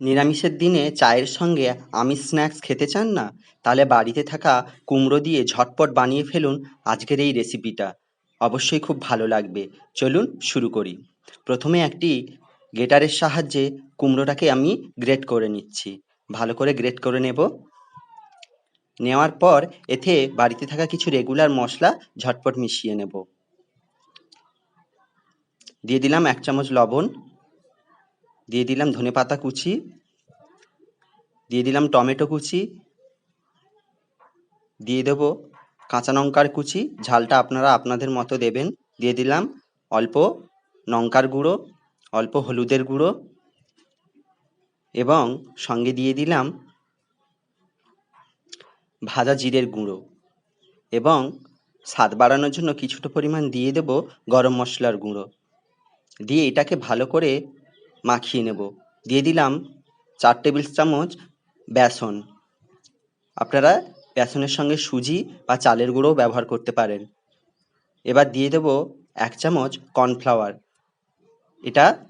নিরামিষের দিনে চায়ের সঙ্গে আমিষ স্ন্যাক্স খেতে চান না? তাহলে বাড়িতে থাকা কুমড়ো দিয়ে ঝটপট বানিয়ে ফেলুন আজকের এই রেসিপিটা। অবশ্যই খুব ভালো লাগবে। চলুন শুরু করি। প্রথমে একটি গ্রেটারের সাহায্যে কুমড়োটাকে আমি গ্রেট করে নিচ্ছি। ভালো করে গ্রেট করে নেব। নেওয়ার পর এতে বাড়িতে থাকা কিছু রেগুলার মশলা ঝটপট মিশিয়ে নেব। দিয়ে দিলাম এক চামচ লবণ। দিয়ে দিলাম ধনেপাতা কুচি, দিয়ে দিলাম টমেটো কুচি, দিয়ে দেবো কাঁচা লঙ্কার কুচি, ঝালটা আপনারা আপনাদের মতো দেবেন। দিয়ে দিলাম অল্প লঙ্কার গুঁড়ো, অল্প হলুদের গুঁড়ো এবং সঙ্গে দিয়ে দিলাম ভাজা জিরের গুঁড়ো এবং স্বাদ বাড়ানোর জন্য কিছুটা পরিমাণ দিয়ে দেব গরম মশলার গুঁড়ো। দিয়ে এটাকে ভালো করে মাখিয়ে নেব। দিয়ে দিলাম চার টেবিল চামচ বেসন। আপনারা বেসনের সঙ্গে সুজি বা চালের গুঁড়োও ব্যবহার করতে পারেন। এবার দিয়ে দেব এক চামচ কর্নফ্লাওয়ার। এটা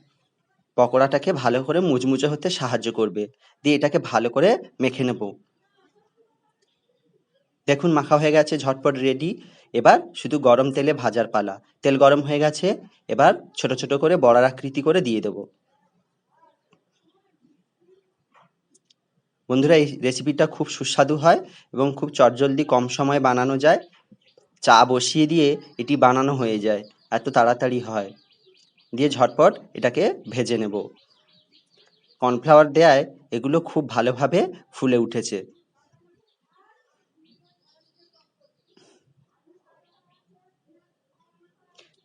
পকোড়াটাকে ভালো করে মুচমুচে হতে সাহায্য করবে। দিয়ে এটাকে ভালো করে মেখে নেব। দেখুন মাখা হয়ে গেছে, ঝটপট রেডি এবার শুধু গরম তেলে ভাজার পালা। তেল গরম হয়ে গেছে, এবার ছোট ছোট করে বড়ার আকৃতি করে দিয়ে দেব। বন্ধুরা, এই রেসিপিটা খুব সুস্বাদু হয় এবং খুব চটজলদি কম সময়ে বানানো যায়। চা বসিয়ে দিয়ে এটি বানানো হয়ে যায়, এত তাড়াতাড়ি হয়। দিয়ে ঝটপট এটাকে ভেজে নেব। কর্নফ্লাওয়ার দেয়ায় এগুলো খুব ভালোভাবে ফুলে উঠেছে।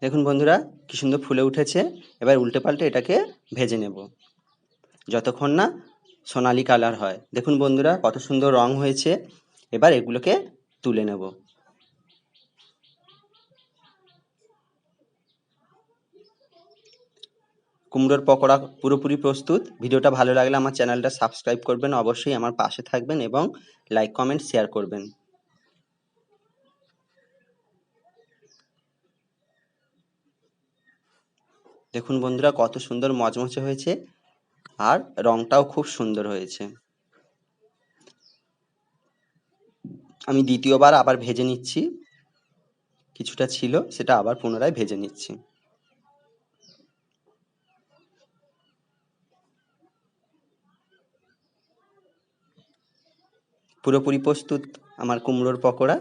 দেখুন বন্ধুরা, কি সুন্দর ফুলে উঠেছে। এবার উল্টে পাল্টে এটাকে ভেজে নেব। যতক্ষণ না সোনালি কালার হয়। দেখুন বন্ধুরা, কত সুন্দর রং হয়েছে। এবার এগুলোকে তুলে নেব। কুমড়োর পকোড়া পুরোপুরি প্রস্তুত। ভিডিওটা ভালো লাগলে আমার চ্যানেলটা সাবস্ক্রাইব করবেন। অবশ্যই আমার পাশে থাকবেন এবং লাইক, কমেন্ট, শেয়ার করবেন। দেখুন বন্ধুরা, কত সুন্দর মচমচে হয়েছে। আর রংটাও খুব সুন্দর হয়েছে। আমি দ্বিতীয়বার আবার ভেজে নিচ্ছি। কিছুটা ছিল, সেটা আবার পুনরায় ভেজে নিচ্ছি। পুরোপুরি প্রস্তুত আমার কুমড়োর পকোড়া।